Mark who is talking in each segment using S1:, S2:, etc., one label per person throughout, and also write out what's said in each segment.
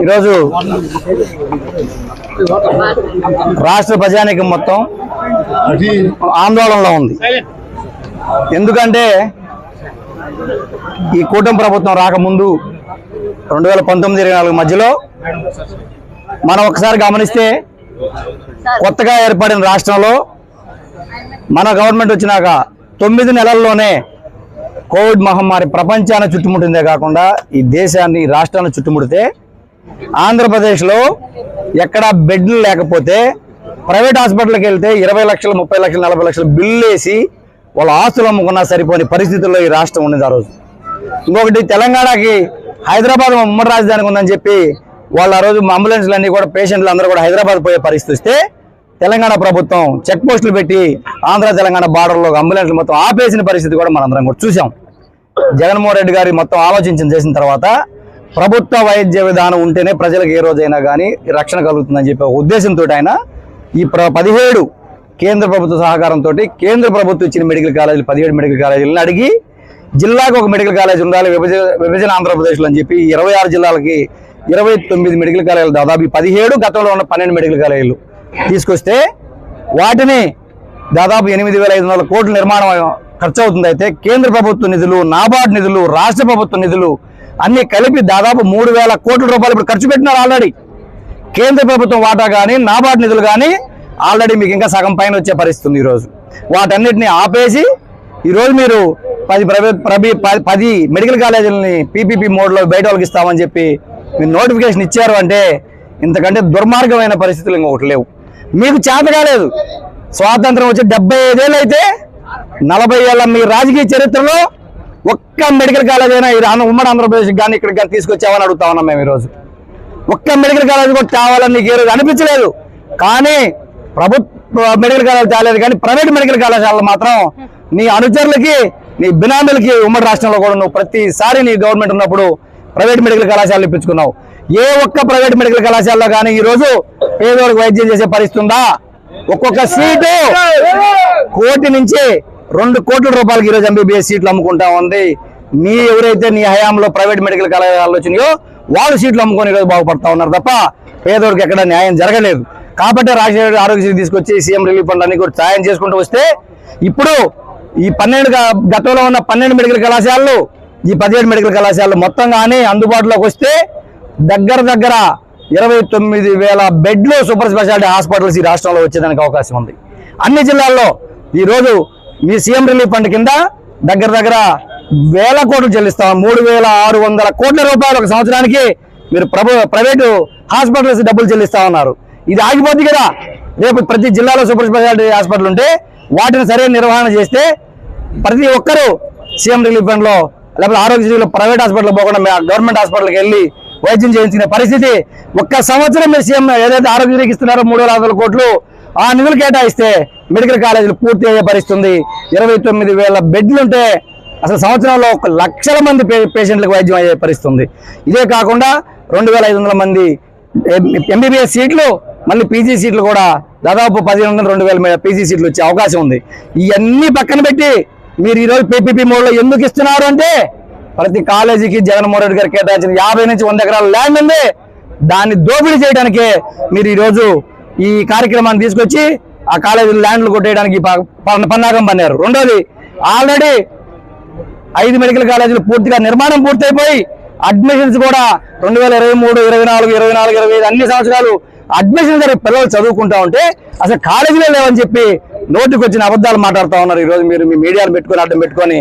S1: ఈరోజు రాష్ట్ర ప్రజానీకం మొత్తం ఆందోళనలో ఉంది. ఎందుకంటే ఈ కూటమి ప్రభుత్వం రాకముందు రెండు వేల పంతొమ్మిది ఇరవై నాలుగు మధ్యలో మనం ఒకసారి గమనిస్తే కొత్తగా ఏర్పడిన రాష్ట్రంలో మన గవర్నమెంట్ వచ్చినాక తొమ్మిది నెలల్లోనే కోవిడ్ మహమ్మారి ప్రపంచాన్ని చుట్టుముట్టిందే కాకుండా ఈ దేశాన్ని ఈ రాష్ట్రాన్ని చుట్టుముడితే ఆంధ్రప్రదేశ్లో ఎక్కడా బెడ్లు లేకపోతే ప్రైవేట్ హాస్పిటల్కి వెళ్తే ఇరవై లక్షలు ముప్పై లక్షలు నలభై లక్షలు బిల్లు వేసి వాళ్ళ ఆస్తులు అమ్ముకున్నా సరిపోని పరిస్థితుల్లో ఈ రాష్ట్రం ఉండేది ఆ రోజు. ఇంకొకటి తెలంగాణకి హైదరాబాద్ ఉమ్మడి రాజధానికి ఉందని చెప్పి వాళ్ళ ఆ రోజు అంబులెన్స్లు అన్నీ కూడా పేషెంట్లు అందరూ కూడా హైదరాబాద్ పోయే పరిస్థితి వస్తే తెలంగాణ ప్రభుత్వం చెక్ పోస్టులు పెట్టి ఆంధ్ర తెలంగాణ బార్డర్లో అంబులెన్స్లు మొత్తం ఆపేసిన పరిస్థితి కూడా మనందరం కూడా చూసాం. జగన్మోహన్ రెడ్డి గారి మొత్తం ఆలోచించిన చేసిన తర్వాత ప్రభుత్వ వైద్య విధానం ఉంటేనే ప్రజలకు ఏ రోజైనా కానీ రక్షణ కలుగుతుందని చెప్పే ఉద్దేశంతో ఆయన ఈ ప్ర పదిహేడు కేంద్ర ప్రభుత్వ సహకారంతో కేంద్ర ప్రభుత్వం ఇచ్చిన మెడికల్ కాలేజీలు పదిహేడు మెడికల్ కాలేజీలను అడిగి జిల్లాకు ఒక మెడికల్ కాలేజ్ ఉండాలి విభజన విభజన ఆంధ్రప్రదేశ్లో అని చెప్పి ఇరవై ఆరు జిల్లాలకి ఇరవై తొమ్మిది మెడికల్ కాలేజీలు దాదాపు పదిహేడు గతంలో ఉన్న పన్నెండు మెడికల్ కాలేజీలు. తీసుకొస్తే వాటిని దాదాపు ఎనిమిది వేల ఐదు వందల కోట్ల నిర్మాణం ఖర్చు అవుతుంది అయితే కేంద్ర ప్రభుత్వ నిధులు నాబార్డ్ నిధులు రాష్ట్ర ప్రభుత్వ నిధులు అన్ని కలిపి దాదాపు మూడు వేల కోట్ల రూపాయలు ఇప్పుడు ఖర్చు పెట్టినారు ఆల్రెడీ. కేంద్ర ప్రభుత్వం వాటా కానీ నాబార్డ్ నిధులు కానీ ఆల్రెడీ మీకు ఇంకా సగం పైన వచ్చే పరిస్థితి ఉంది ఈరోజు. వాటన్నిటిని ఆపేసి ఈరోజు మీరు పది ప్రైవేట్ పది మెడికల్ కాలేజీలని పీపీపీ మోడ్లో బయట వాళ్ళకి ఇస్తామని చెప్పి మీరు నోటిఫికేషన్ ఇచ్చారు అంటే ఇంతకంటే దుర్మార్గమైన పరిస్థితులు ఇంకొకటి లేవు. మీకు చేత కాలేదు. స్వాతంత్రం వచ్చి డెబ్బై ఐదేళ్ళు అయితే నలభై ఏళ్ళ మీ రాజకీయ చరిత్రలో ఒక్క మెడికల్ కాలేజ్ అయినా ఈ ఆంధ్ర- ఉమ్మడి ఆంధ్రప్రదేశ్ కానీ ఇక్కడికి కానీ తీసుకొచ్చామని అడుగుతా ఉన్నాం మేము ఈరోజు. ఒక్క మెడికల్ కాలేజ్ కూడా తేవాలని నీకు ఏ రోజు అనిపించలేదు. కానీ ప్రభుత్వ మెడికల్ కాలేజ్ తేలేదు కానీ ప్రైవేట్ మెడికల్ కళాశాలలు మాత్రం నీ అనుచరులకి నీ బినామీలకి ఉమ్మడి రాష్ట్రంలో కూడా నువ్వు ప్రతిసారి నీ గవర్నమెంట్ ఉన్నప్పుడు ప్రైవేట్ మెడికల్ కళాశాలలు ఇప్పించుకున్నావు. ఏ ఒక్క ప్రైవేట్ మెడికల్ కళాశాలలో కానీ ఈరోజు రోజు వైద్యం చేసే పరిస్థితి ఉందా? ఒక్కొక్క సీటు కోటి నుంచి రెండు కోట్ల రూపాయలకి ఈరోజు ఎంబీబీఎస్ సీట్లు అమ్ముకుంటా ఉంది. నీ ఎవరైతే నీ హయాంలో ప్రైవేట్ మెడికల్ కళాశాలలో వచ్చినాయో వాళ్ళు సీట్లు అమ్ముకొని ఈరోజు బాగుపడతా ఉన్నారు తప్ప పేదోడికి ఎక్కడ న్యాయం జరగలేదు. కాబట్టి రాజశేఖర ఆరోగ్యశ్రీ తీసుకొచ్చి సీఎం రిలీఫ్ ఫండ్ అన్ని కూడా సాయం చేసుకుంటూ వస్తే ఇప్పుడు ఈ పన్నెండు గతంలో ఉన్న పన్నెండు మెడికల్ కళాశాలలు ఈ పదిహేడు మెడికల్ కళాశాలలు మొత్తం కానీ అందుబాటులోకి వస్తే దగ్గర దగ్గర ఇరవై తొమ్మిది వేల బెడ్లు సూపర్ స్పెషాలిటీ హాస్పిటల్స్ ఈ రాష్ట్రంలో వచ్చేదానికి అవకాశం ఉంది. అన్ని జిల్లాల్లో ఈరోజు మీ సీఎం రిలీఫ్ ఫండ్ కింద దగ్గర దగ్గర వేల కోట్లు చెల్లిస్తాం. మూడు వేల ఆరు వందల కోట్ల రూపాయలు ఒక సంవత్సరానికి మీరు ప్రభు ప్రైవేటు హాస్పిటల్స్ డబ్బులు చెల్లిస్తా ఉన్నారు. ఇది ఆగిపోద్ది కదా. రేపు ప్రతి జిల్లాలో సూపర్ స్పెషాలిటీ హాస్పిటల్ ఉంటే వాటిని సరైన నిర్వహణ చేస్తే ప్రతి ఒక్కరూ సీఎం రిలీఫ్ ఫండ్లో లేకపోతే ఆరోగ్యశ్రీలో ప్రైవేట్ హాస్పిటల్ పోకుండా గవర్నమెంట్ హాస్పిటల్కి వెళ్ళి వైద్యం చేయించుకునే పరిస్థితి. ఒక్క సంవత్సరం మీరు సీఎం ఏదైతే ఆరోగ్యశ్రీకి ఇస్తున్నారో మూడు వేల వందల కోట్లు ఆ నిధులు కేటాయిస్తే మెడికల్ కాలేజీలు పూర్తి అయ్యే పరిస్థితుంది. ఇరవై తొమ్మిది వేల బెడ్లు ఉంటే అసలు సంవత్సరంలో ఒక లక్షల మంది పే- పేషెంట్లకు వైద్యం అయ్యే పరిస్థితుంది. ఇదే కాకుండా రెండు వేల ఐదు వందల మంది ఎంబీబీఎస్ సీట్లు మళ్ళీ పీజీ సీట్లు కూడా దాదాపు పదిహేను వందల రెండు వేల పీజీ సీట్లు వచ్చే అవకాశం ఉంది. ఇవన్నీ పక్కన పెట్టి మీరు ఈరోజు పీపీపీ మోడ్లో ఎందుకు ఇస్తున్నారు అంటే ప్రతి కాలేజీకి జగన్మోహన్ రెడ్డి గారు కేటాయించిన యాభై నుంచి వంద ఎకరాల ల్యాండ్ ఉంది. దాన్ని దోపిడీ చేయడానికే మీరు ఈరోజు ఈ కార్యక్రమాన్ని తీసుకొచ్చి ఆ కాలేజీ ల్యాండ్లు కొట్టేయడానికి ప- పన్న- పన్నాగం పన్నారు. రెండోది ఆల్రెడీ ఐదు మెడికల్ కాలేజీలు పూర్తిగా నిర్మాణం పూర్తయిపోయి అడ్మిషన్స్ కూడా రెండు వేల ఇరవై మూడు ఇరవై నాలుగు ఇరవై నాలుగు ఇరవై ఐదు అన్ని సంవత్సరాలు అడ్మిషన్ జరిగి పిల్లలు చదువుకుంటా ఉంటే అసలు కాలేజీలో లేవని చెప్పి నోటికి వచ్చిన అబద్ధాలు మాట్లాడుతూ ఉన్నారు. ఈరోజు మీరు మీ మీడియాను పెట్టుకొని అడ్డం పెట్టుకొని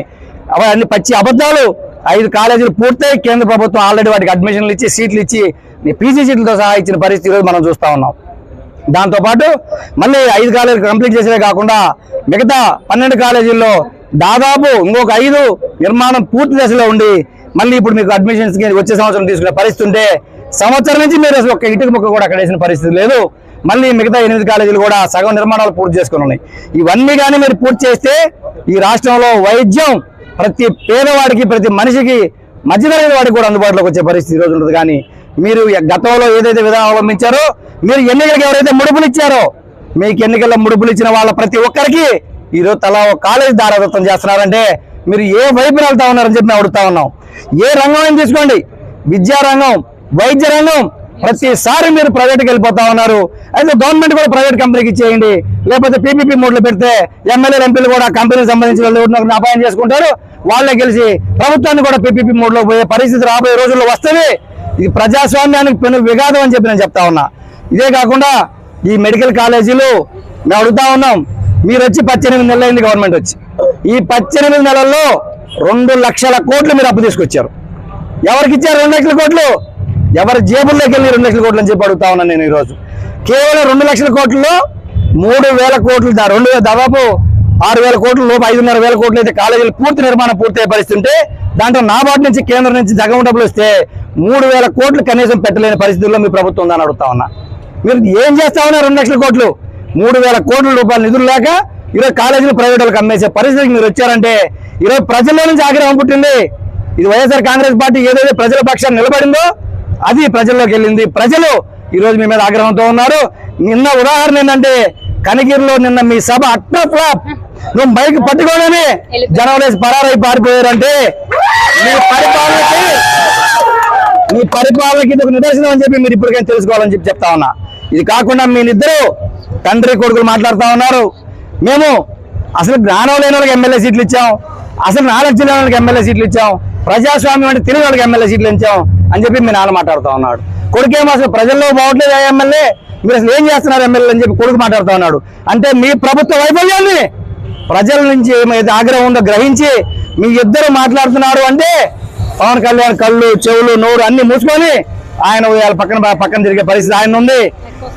S1: అవన్నీ పచ్చి అబద్ధాలు ఐదు కాలేజీలు పూర్తయి కేంద్ర ప్రభుత్వం ఆల్రెడీ వాటికి అడ్మిషన్లు ఇచ్చి సీట్లు ఇచ్చి పీజీ సీట్లతో సహా ఇచ్చిన పరిస్థితి ఈరోజు మనం చూస్తూ ఉన్నాం. దాంతోపాటు మళ్ళీ ఐదు కాలేజీలు కంప్లీట్ చేసేదే కాకుండా మిగతా పన్నెండు కాలేజీల్లో దాదాపు ఇంకొక ఐదు నిర్మాణం పూర్తి దశలో ఉండి మళ్ళీ ఇప్పుడు మీకు అడ్మిషన్స్ వచ్చే సంవత్సరం తీసుకునే పరిస్థితి ఉంటే సంవత్సరం నుంచి మీరు అసలు ఒక్క ఇటుక ముక్క కూడా అక్కడ వేసిన పరిస్థితి లేదు. మళ్ళీ మిగతా ఎనిమిది కాలేజీలు కూడా సగం నిర్మాణాలు పూర్తి చేసుకుని ఉన్నాయి. ఇవన్నీ కానీ మీరు పూర్తి చేస్తే ఈ రాష్ట్రంలో వైద్యం ప్రతి పేదవాడికి ప్రతి మనిషికి మధ్యతరగతి వాడికి కూడా అందుబాటులోకి వచ్చే పరిస్థితి ఈరోజు ఉంటుంది. కానీ మీరు గతంలో ఏదైతే విధానం అవలంబించారో మీరు ఎన్నికలకు ఎవరైతే ముడుపులు ఇచ్చారో మీకు ఎన్నికల్లో ముడుపులు ఇచ్చిన వాళ్ళ ప్రతి ఒక్కరికి ఈరోజు తలా ఒక కాలేజ్ దారాదత్తం చేస్తున్నారంటే మీరు ఏ వైపు వెళ్తా ఉన్నారని చెప్పి మేము అడుగుతా ఉన్నాం. ఏ రంగం అని తీసుకోండి. విద్యారంగం వైద్య రంగం ప్రతిసారి మీరు ప్రైవేట్కి వెళ్ళిపోతా ఉన్నారు. అయితే గవర్నమెంట్ కూడా ప్రైవేట్ కంపెనీకి ఇచ్చేయండి. లేకపోతే పీపీపీ మూడ్లు పెడితే ఎమ్మెల్యేలు ఎంపీలు కూడా కంపెనీకి సంబంధించిన వాళ్ళు అపాయం చేసుకుంటారు. వాళ్ళే గెలిచి ప్రభుత్వాన్ని కూడా పీపీపీ మోడ్లో పోయే పరిస్థితి రాబోయే రోజుల్లో వస్తుంది ఇది ప్రజాస్వామ్యానికి పెను విఘాతం అని చెప్పి నేను చెప్తా ఉన్నా. ఇదే కాకుండా ఈ మెడికల్ కాలేజీలు మేము అడుగుతా ఉన్నాం. మీరు వచ్చి పద్దెనిమిది నెలలైంది అయింది గవర్నమెంట్ వచ్చి. ఈ పద్దెనిమిది నెలల్లో రెండు లక్షల కోట్లు మీరు అప్పు తీసుకొచ్చారు. ఎవరికి ఇచ్చారు రెండు లక్షల కోట్లు? ఎవరి జేబుల్లోకి వెళ్ళి రెండు లక్షల కోట్లు అని చెప్పి అడుగుతా ఉన్నాను నేను ఈరోజు. కేవలం రెండు లక్షల కోట్లలో మూడు వేల కోట్లు రెండు వేల దాదాపు ఆరు వేల కోట్ల లోపు ఐదున్నర వేల కోట్లు అయితే కాలేజీలు పూర్తి నిర్మాణం పూర్తయ్యే పరిస్థితి ఉంటే దాంట్లో నాబార్డు నుంచి కేంద్రం నుంచి జగం డబ్బులు వస్తే మూడు వేల కోట్లు కనీసం పెట్టలేని పరిస్థితుల్లో మీ ప్రభుత్వం ఉందని అడుగుతా ఉన్నా. మీరు ఏం చేస్తా ఉన్నారు రెండు లక్షల కోట్లు? మూడు వేల కోట్ల రూపాయల నిధులు లేక ఈరోజు కాలేజీలు ప్రైవేట్ వాళ్ళకి అమ్మేసే పరిస్థితికి మీరు వచ్చారంటే ఈరోజు ప్రజల్లో నుంచి ఆగ్రహం పుట్టింది. ఇది వైఎస్ఆర్ కాంగ్రెస్ పార్టీ ఏదైతే ప్రజల పక్షాన్ని నిలబడిందో అది ప్రజల్లోకి వెళ్ళింది. ప్రజలు ఈరోజు మీ మీద ఆగ్రహంతో ఉన్నారు. నిన్న ఉదాహరణ ఏంటంటే కనగిరిలో నిన్న మీ సభ అట్ట ఫ్లాప్. నువ్వు బైక్ పట్టుకోగానే జనం వేసి పరారై పారిపోయారంటే మీ పరిపాలనకి మీ పరిపాలనకి ఇది ఒక నిదర్శనం అని చెప్పి మీరు ఇప్పటికైనా తెలుసుకోవాలని చెప్పి చెప్తా ఉన్నా. ఇది కాకుండా మీరిద్దరు తండ్రి కొడుకులు మాట్లాడుతా ఉన్నారు. మేము అసలు జ్ఞానం లేని వాళ్ళకి ఎమ్మెల్యే సీట్లు ఇచ్చాం. అసలు నాలెడ్జ్ లేని వాళ్ళకి ఎమ్మెల్యే సీట్లు ఇచ్చాం. ప్రజాస్వామ్యం అంటే తెలియని వాళ్ళకి ఎమ్మెల్యే సీట్లు ఇచ్చాం అని చెప్పి మీ నాన్న మాట్లాడుతూ ఉన్నాడు. కొడుకేమో అసలు ప్రజల్లో బాగోట్లేదు ఆ ఎమ్మెల్యే. మీరు అసలు ఏం చేస్తున్నారు ఎమ్మెల్యే అని చెప్పి కొడుకు మాట్లాడుతూ ఉన్నాడు. అంటే మీ ప్రభుత్వ వైఫల్యాన్ని ప్రజల నుంచి ఏమైతే ఆగ్రహం ఉందో గ్రహించి మీ ఇద్దరు మాట్లాడుతున్నారు అంటే పవన్ కళ్యాణ్ కళ్ళు చెవులు నోరు అన్ని మూసుకొని ఆయన ఇవాళ పక్కన పక్కన తిరిగే పరిస్థితి ఆయన ఉంది.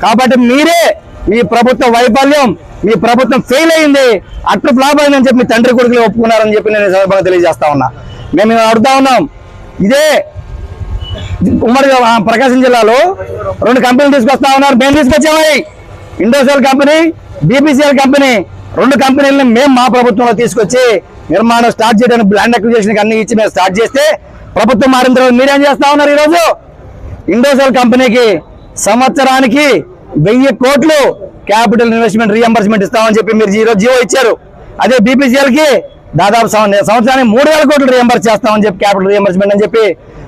S1: కాబట్టి మీరే మీ ప్రభుత్వ వైఫల్యం మీ ప్రభుత్వం ఫెయిల్ అయింది అట్లు ఫ్లాప్ అయిందని చెప్పి మీ తండ్రి కొడుకులు ఒప్పుకున్నారని చెప్పి నేను సందర్భంగా తెలియజేస్తా ఉన్నా. మేము అడుగుతా ఉన్నాం. ఇదే ఉమ్మడి ఆ, ప్రకాశం జిల్లాలో రెండు కంపెనీలు తీసుకొస్తా ఉన్నారు. మేము తీసుకొచ్చామని ఇండోసెల్ కంపెనీ బీపీసీఎల్ కంపెనీ రెండు కంపెనీలను మేము మా ప్రభుత్వంలో తీసుకొచ్చి నిర్మాణం స్టార్ట్ చేయడానికి ల్యాండ్ అక్విజేషన్ అన్ని ఇచ్చి మేము స్టార్ట్ చేస్తే ప్రభుత్వం మారిన తర్వాత మీరేం చేస్తా ఉన్నారు ఈరోజు? ఇండోసెల్ కంపెనీకి సంవత్సరానికి వెయ్యి కోట్లు క్యాపిటల్ ఇన్వెస్ట్మెంట్ రీఎంబర్స్మెంట్ ఇస్తామని చెప్పి మీరు ఈరోజు జీవో ఇచ్చారు. అదే బీపీసీఎల్కి దాదాపు సంవత్సరానికి మూడు వేల కోట్లు రీఎంబర్స్ చేస్తామని చెప్పి క్యాపిటల్ రీఎంబర్స్మెంట్ అని చెప్పి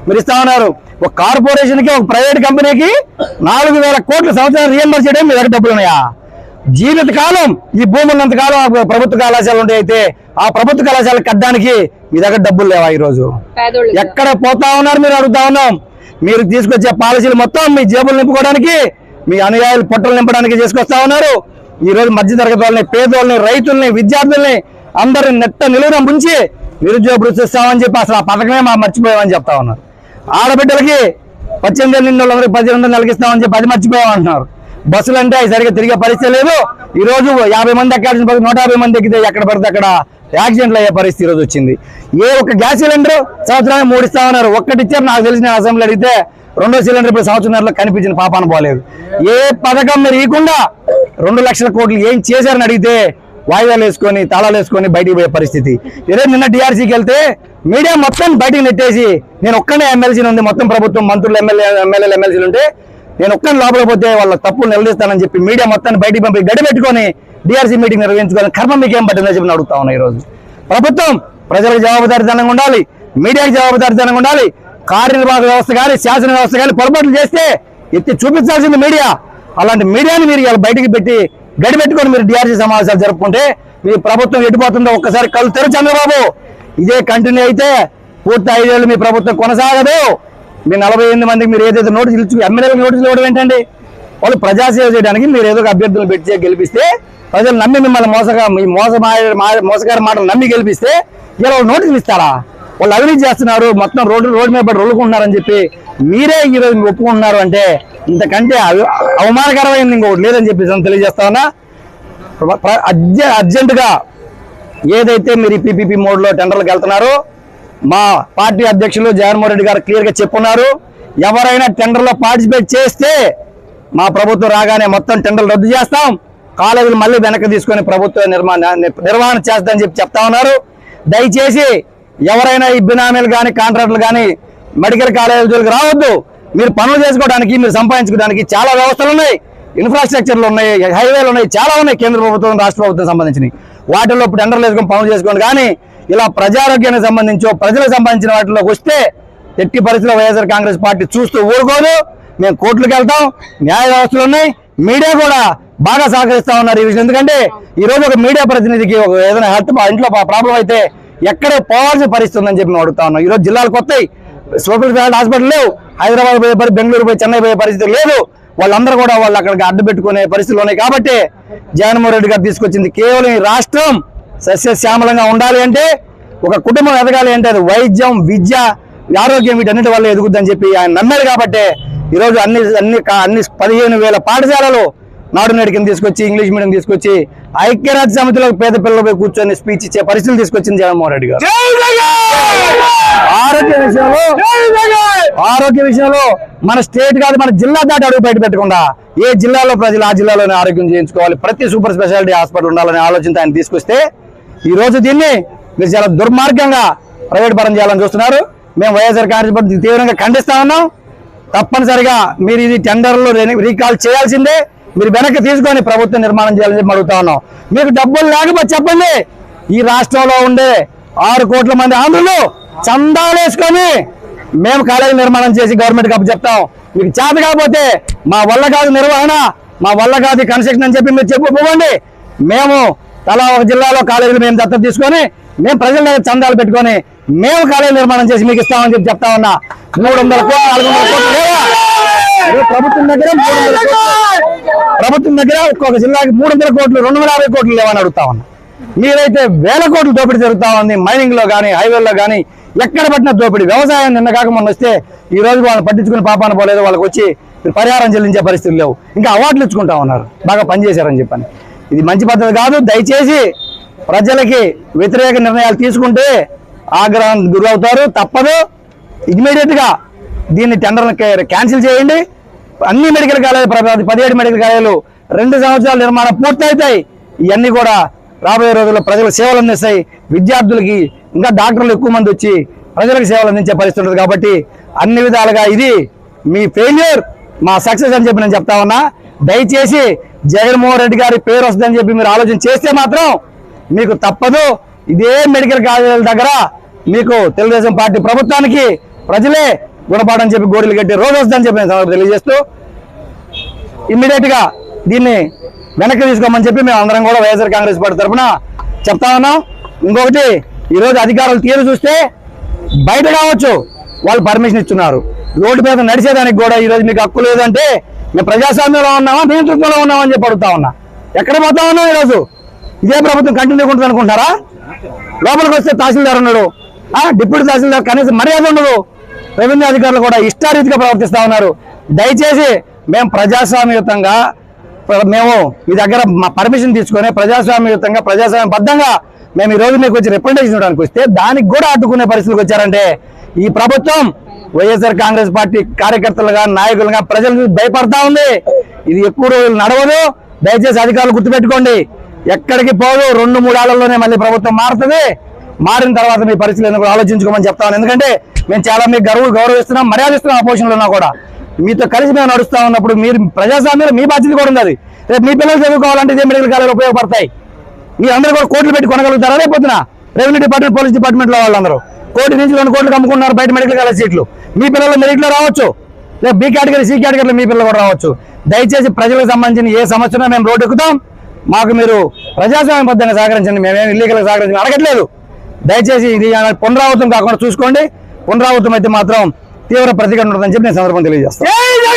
S1: మీరు ఇస్తా ఉన్నారు. ఒక కార్పొరేషన్కి ఒక ప్రైవేట్ కంపెనీకి నాలుగు వేల కోట్లు సంవత్సరం రీఎంబర్స్ చేయడం మీ దగ్గర డబ్బులు ఉన్నాయా? జీవిత కాలం ఈ భూమి ఉన్నంత కాలం ఆ ప్రభుత్వ కళాశాలలు ఉంటే అయితే ఆ ప్రభుత్వ కళాశాల కట్టడానికి మీ దగ్గర డబ్బులు లేవా ఈ రోజు
S2: పేదోళ్ళు
S1: ఎక్కడ పోతా ఉన్నారు మీరు అడుగుతా ఉన్నాం. మీరు తీసుకొచ్చే పాలసీలు మొత్తం మీ జేబులు నింపుకోవడానికి మీ అనుయాయులు పొట్టలు నింపడానికి తీసుకొస్తా ఉన్నారు. ఈ రోజు మధ్య తరగతి వాళ్ళని పేదోళ్ళని రైతుల్ని విద్యార్థుల్ని అందరిని నెట్ట నిలువున ముంచి నిరుద్యోగ వృత్తి ఇస్తామని చెప్పి అసలు ఆ పథకమే మా మర్చిపోయామని చెప్తా ఉన్నారు. ఆడబిడ్డలకి పద్దెనిమిది వాళ్ళందరికీ పద్దెనిమిది వందలు నెలకిస్తామని చెప్పి అది మర్చిపోయామంటున్నారు. బస్సులు అంటే సరిగ్గా తిరిగే పరిస్థితి లేదు. ఈ రోజు యాభై మంది ఎక్కాల్సిన పది నూట యాభై మంది ఎక్కితే ఎక్కడ పడితే అక్కడ యాక్సిడెంట్లు అయ్యే పరిస్థితి ఈరోజు రోజు వచ్చింది. ఏ ఒక్క గ్యాస్ సిలిండర్ సంవత్సరానికి మూడు ఇస్తామన్నారు ఒక్కటి ఇచ్చారు నాకు తెలిసిన అసెంబ్లీ అడిగితే రెండో సిలిండర్ ఇప్పుడు సంవత్సరంలో కనిపించిన పాపాన పోలేదు. ఏ పథకం మీరు ఇవ్వకుండా రెండు లక్షల కోట్లు ఏం చేశారని అడిగితే వాయిదాలు వేసుకొని తాళాలు వేసుకొని బయటికి పోయే పరిస్థితి. ఇదే నిన్న డిఆర్సీకి వెళ్తే మీడియా మొత్తం బయటికి నెట్టేసి నేను ఒక్కనే ఎమ్మెల్సీ ఉంది మొత్తం ప్రభుత్వం మంత్రులు ఎమ్మెల్యే ఎమ్మెల్యేలు ఎమ్మెల్సీలు ఉంటే నేను ఒక్కని లోపల పోతే వాళ్ళ తప్పులు నిలదీస్తానని చెప్పి మీడియా మొత్తాన్ని బయటికి పంపి గడి పెట్టుకొని డిఆర్సీ మీటింగ్ నిర్వహించుకొని కర్మ మీకేం పట్టిందని చెప్పి అడుగుతా ఉన్నా ఈరోజు. ప్రభుత్వం ప్రజలకు జవాబుదారితనంగా ఉండాలి మీడియాకి జవాబుదారితనంగా ఉండాలి కార్యనిర్వాహక వ్యవస్థ కానీ శాసన వ్యవస్థ కానీ పొరపాట్లు చేస్తే ఎత్తి చూపించాల్సింది మీడియా. అలాంటి మీడియాని మీరు ఇలా బయటికి పెట్టి గడి పెట్టుకొని మీరు డిఆర్సీ సమావేశాలు జరుపుకుంటే మీ ప్రభుత్వం ఎటుపోతుందో ఒక్కసారి కళ్ళు తెరు చంద్రబాబు ఇదే కంటిన్యూ అయితే పూర్తి ఐదేళ్ళు మీ ప్రభుత్వం కొనసాగదు. మీ నలభై ఎనిమిది మందికి మీరు ఏదైతే నోటీసులు ఇచ్చి ఎమ్మెల్యేలకు నోటీసులు ఇవ్వడం ఏంటండి? వాళ్ళు ప్రజాసేవ చేయడానికి మీరు ఏదో ఒక అభ్యర్థులు పెట్టి గెలిపిస్తే ప్రజలు నమ్మి మిమ్మల్ని మోసగా మీ మోస మోసగారి మాటలు నమ్మి గెలిపిస్తే ఇలా వాళ్ళు నోటీసులు ఇస్తారా? వాళ్ళు అవినీతి చేస్తున్నారు మొత్తం రోడ్డు రోడ్డు మీద పడి రొల్లుకుంటున్నారని చెప్పి మీరే ఈరోజు మీరు ఒప్పుకుంటున్నారు అంటే ఇంతకంటే అవమానకరమైంది ఇంకొకటి లేదని చెప్పి నేను తెలియజేస్తా ఉన్నా. అర్జెంటుగా ఏదైతే మీరు పీపీపీ మోడ్లో టెండర్లకు వెళ్తున్నారో మా పార్టీ అధ్యక్షులు జగన్మోహన్ రెడ్డి గారు క్లియర్గా చెప్పున్నారు. ఎవరైనా టెండర్లో పార్టిసిపేట్ చేస్తే మా ప్రభుత్వం రాగానే మొత్తం టెండర్లు రద్దు చేస్తాం. కాలేజీలు మళ్ళీ వెనక్కి తీసుకొని ప్రభుత్వ నిర్మాణ నిర్వహణ చేస్తామని చెప్పి చెప్తా ఉన్నారు. దయచేసి ఎవరైనా ఈ బినామీలు కానీ కాంట్రాక్టులు కానీ మెడికల్ కాలేజీలకు రావద్దు. మీరు పనులు చేసుకోవడానికి మీరు సంపాదించుకోవడానికి చాలా వ్యవస్థలు ఉన్నాయి. ఇన్ఫ్రాస్ట్రక్చర్లు ఉన్నాయి హైవేలు ఉన్నాయి చాలా ఉన్నాయి కేంద్ర ప్రభుత్వం రాష్ట్ర ప్రభుత్వం సంబంధించినవి. వాటిల్లో ఇప్పుడు టెండర్లు వేసుకొని పనులు చేసుకోండి కానీ ఇలా ప్రజారోగ్యానికి సంబంధించో ప్రజలకు సంబంధించిన వాటిలోకి వస్తే ఎట్టి పరిస్థితుల్లో వైఎస్ఆర్ కాంగ్రెస్ పార్టీ చూస్తూ ఊరుకోదు. మేము కోర్టులకు వెళ్తాం న్యాయ వ్యవస్థలు ఉన్నాయి మీడియా కూడా బాగా సహకరిస్తా ఉన్నారు ఈ విషయం. ఎందుకంటే ఈ రోజు ఒక మీడియా ప్రతినిధికి ఒక ఏదైనా హెల్త్ ఇంట్లో ప్రాబ్లం అయితే ఎక్కడ పోవాల్సిన పరిస్థితి ఉందని చెప్పి మేము అడుగుతా ఉన్నాం. ఈరోజు రోజు జిల్లాలు సూపర్ స్పెషాలిటీ హాస్పిటల్ లేవు. హైదరాబాద్ పోయే పరి బెంగళూరు పోయి చెన్నై పోయే పరిస్థితి లేదు. వాళ్ళందరూ కూడా వాళ్ళు అక్కడికి అడ్డు పెట్టుకునే పరిస్థితులు ఉన్నాయి. కాబట్టి జగన్మోహన్ రెడ్డి గారు తీసుకొచ్చింది కేవలం రాష్ట్రం సస్యశ్యామలంగా ఉండాలి అంటే ఒక కుటుంబం ఎదగాలి అంటే అది వైద్యం విద్య ఆరోగ్యం వీటన్నిటి వల్ల ఎదుగుద్దని చెప్పి ఆయన నమ్మారు కాబట్టి ఈరోజు అన్ని అన్ని అన్ని పదిహేను వేల పాఠశాలలు నాడు నేడు కింద తీసుకొచ్చి ఇంగ్లీష్ మీడియం తీసుకొచ్చి ఐక్యరాజ్య సమితిలో పేద పిల్లలపై కూర్చొని స్పీచ్ ఇచ్చే పరిస్థితులు తీసుకొచ్చింది జగన్మోహన్ రెడ్డి గారు. ఆరోగ్య విషయంలో ఆరోగ్య విషయంలో మన స్టేట్ కాదు మన జిల్లా దాటి అడుగు బయట పెట్టకుండా ఏ జిల్లాలో ప్రజలు ఆ జిల్లాలోనే ఆరోగ్యం చేయించుకోవాలి ప్రతి సూపర్ స్పెషాలిటీ హాస్పిటల్ ఉండాలనే ఆలోచనతో ఆయన తీసుకొస్తే ఈరోజు దీన్ని మీరు చాలా దుర్మార్గంగా ప్రైవేట్ పరం చేయాలని చూస్తున్నారు. మేము వైఎస్ఆర్ కాంగ్రెస్ పార్టీ తీవ్రంగా ఖండిస్తా ఉన్నాం. తప్పనిసరిగా మీరు ఇది టెండర్లు రీకాల్ చేయాల్సిందే. మీరు వెనక్కి తీసుకొని ప్రభుత్వం నిర్మాణం చేయాలని చెప్పి అడుగుతా ఉన్నాం. మీకు డబ్బులు లేకపోతే చెప్పండి. ఈ రాష్ట్రంలో ఉండే ఆరు కోట్ల మంది ఆంధ్రులు చందాలు వేసుకొని మేము కాలేజీ నిర్మాణం చేసి గవర్నమెంట్ కప్పు చెప్తాం. మీకు చేత కాకపోతే మా వల్ల కాదు నిర్వహణ మా వల్ల కాదు కన్స్ట్రక్షన్ అని చెప్పి మీరు చెప్పుకోండి మేము తలా ఒక జిల్లాలో కాలేజీలు మేము దత్తత తీసుకొని మేము ప్రజల దగ్గర చందాలు పెట్టుకొని మేము కాలేజీ నిర్మాణం చేసి మీకు ఇస్తామని చెప్పి చెప్తా ఉన్నా. మూడు వందల నాలుగు వందల కోట్లు ప్రభుత్వం దగ్గర మూడు వందల కోట్లు. ప్రభుత్వం దగ్గర ఒక్కొక్క జిల్లాకి మూడు వందల కోట్లు రెండు వందల యాభై కోట్లు లేవని అడుగుతా ఉన్నా. మీరైతే వేల కోట్లు దోపిడీ జరుగుతా ఉంది. మైనింగ్లో కానీ హైవేల్లో కానీ ఎక్కడ పట్టిన దోపిడీ. వ్యవసాయం నిన్న కాక మొన్న వస్తే ఈ రోజు వాళ్ళని పట్టించుకుని పాపాన పోలేదు వాళ్ళకి వచ్చి పరిహారం చెల్లించే పరిస్థితులు లేవు. ఇంకా అవార్డులు ఇచ్చుకుంటా ఉన్నారు. బాగా పనిచేశారని చెప్పని. ఇది మంచి పద్ధతి కాదు. దయచేసి ప్రజలకి వ్యతిరేక నిర్ణయాలు తీసుకుంటే ఆగ్రహం గురవుతారు. తప్పదు. ఇమీడియట్గా దీన్ని టెండర్ని క్యాన్సిల్ చేయండి. అన్ని మెడికల్ కాలేజీ ప్ర- పదిహేడు మెడికల్ కాలేజీలు రెండు సంవత్సరాల నిర్మాణం పూర్తవుతాయి. ఇవన్నీ కూడా రాబోయే రోజుల్లో ప్రజలకు సేవలు అందిస్తాయి. విద్యార్థులకి ఇంకా డాక్టర్లు ఎక్కువ మంది వచ్చి ప్రజలకు సేవలు అందించే పరిస్థితి ఉంటుంది కాబట్టి అన్ని విధాలుగా ఇది మీ ఫెయిల్యూర్ మా సక్సెస్ అని చెప్పి నేను చెప్తా ఉన్నా. దయచేసి జగన్మోహన్ రెడ్డి గారి పేరు వస్తుందని చెప్పి మీరు ఆలోచన చేస్తే మాత్రం మీకు తప్పదు. ఇదే మెడికల్ కాలేజీల దగ్గర మీకు తెలుగుదేశం పార్టీ ప్రభుత్వానికి ప్రజలే గుణపాఠం చెప్పి గోడలు కట్టి రోజు వస్తుందని చెప్పి నేను తెలియజేస్తూ ఇమ్మీడియట్గా దీన్ని వెనక్కి తీసుకోమని చెప్పి మేము అందరం కూడా వైఎస్ఆర్ కాంగ్రెస్ పార్టీ తరఫున చెప్తా ఉన్నాం. ఇంకొకటి ఈరోజు అధికారులు తీరు చూస్తే బయట కావచ్చు వాళ్ళు పర్మిషన్ ఇస్తున్నారు. రోడ్డు మీద నడిచేదానికి కూడా ఈరోజు మీకు హక్కు లేదంటే మేము ప్రజాస్వామ్యంలో ఉన్నామా నియంతృత్వంలో ఉన్నామని చెప్పి అడుగుతా ఉన్నా. ఎక్కడ పోతా ఉన్నాం ఈరోజు? ఇదే ప్రభుత్వం కంటిన్యూ ఉంటుంది అనుకుంటారా లోపలికి వస్తే తహసీల్దార్ ఉన్నాడు. ఆ డిప్యూటీ తహసీల్దార్ కనీసం మర్యాద ఉండదు. రెవెన్యూ అధికారులు కూడా ఇష్టారీతిగా ప్రవర్తిస్తూ ఉన్నారు. దయచేసి మేము ప్రజాస్వామ్యయుతంగా ప్ర- మేము మీ దగ్గర మా పర్మిషన్ తీసుకొని ప్రజాస్వామ్యయుతంగా ప్రజాస్వామ్యబద్ధంగా మేము ఈ రోజు మీకు వచ్చి రిప్రజెంటేషన్ ఇవ్వడానికి వస్తే దానికి కూడా అడ్డుకునే పరిస్థితికి వచ్చారంటే ఈ ప్రభుత్వం వైఎస్ఆర్ కాంగ్రెస్ పార్టీ కార్యకర్తలుగా నాయకులుగా ప్రజలు భయపడతా ఉంది. ఇది ఎక్కువ రోజులు నడవదు. దయచేసి అధికారులు గుర్తుపెట్టుకోండి. ఎక్కడికి పోదు. రెండు మూడాళ్ళలోనే మళ్ళీ ప్రభుత్వం మారుతుంది. మారిన తర్వాత మీ పరిస్థితులు ఎందుకు ఆలోచించుకోమని చెప్తాను ఎందుకంటే మేము చాలా మీకు గర్వ గౌరవిస్తున్నాం మర్యాదిస్తున్నాం అపోజిషన్లో ఉన్నా కూడా. మీతో కలిసి మేము నడుస్తూ ఉన్నప్పుడు మీరు ప్రజాస్వామ్యంలో మీ బాధ్యత కూడా ఉంది అది. రేపు మీ పిల్లలు చదువుకోవాలంటే ఇదే మెడికల్ కాలేజీలు ఉపయోగపడతాయి. మీరు అందరూ కూడా కోట్లు పెట్టి కొనగలుగుతారా? లేకపోతున్నా రెవెన్యూ డిపార్ట్మెంట్ పోలీస్ డిపార్ట్మెంట్లో వాళ్ళందరూ. కోటి నుంచి రెండు కోట్లు అమ్ముకున్నారు బయట మెడికల్ కాలేజ్ సీట్లు. మీ పిల్లలు మెరిట్లో రావచ్చు. లేదా బి కేటగిరీ సి కేటగిరీలో మీ పిల్లలు కూడా రావచ్చు. దయచేసి ప్రజలకు సంబంధించిన ఏ సమస్యన మేము రోడ్డు ఎక్కుతాం మాకు మీరు ప్రజాస్వామ్య పద్ధతిని సహకరించండి. మేమేం ఇల్లీగల్గా సహకరించండి అడగట్లేదు. దయచేసి ఇది పునరావృతం కాకుండా చూసుకోండి. పునరావృతం అయితే మాత్రం తీవ్ర ప్రతిఘటన ఉంటుందని చెప్పి నేను సందర్భం తెలియజేస్తాను.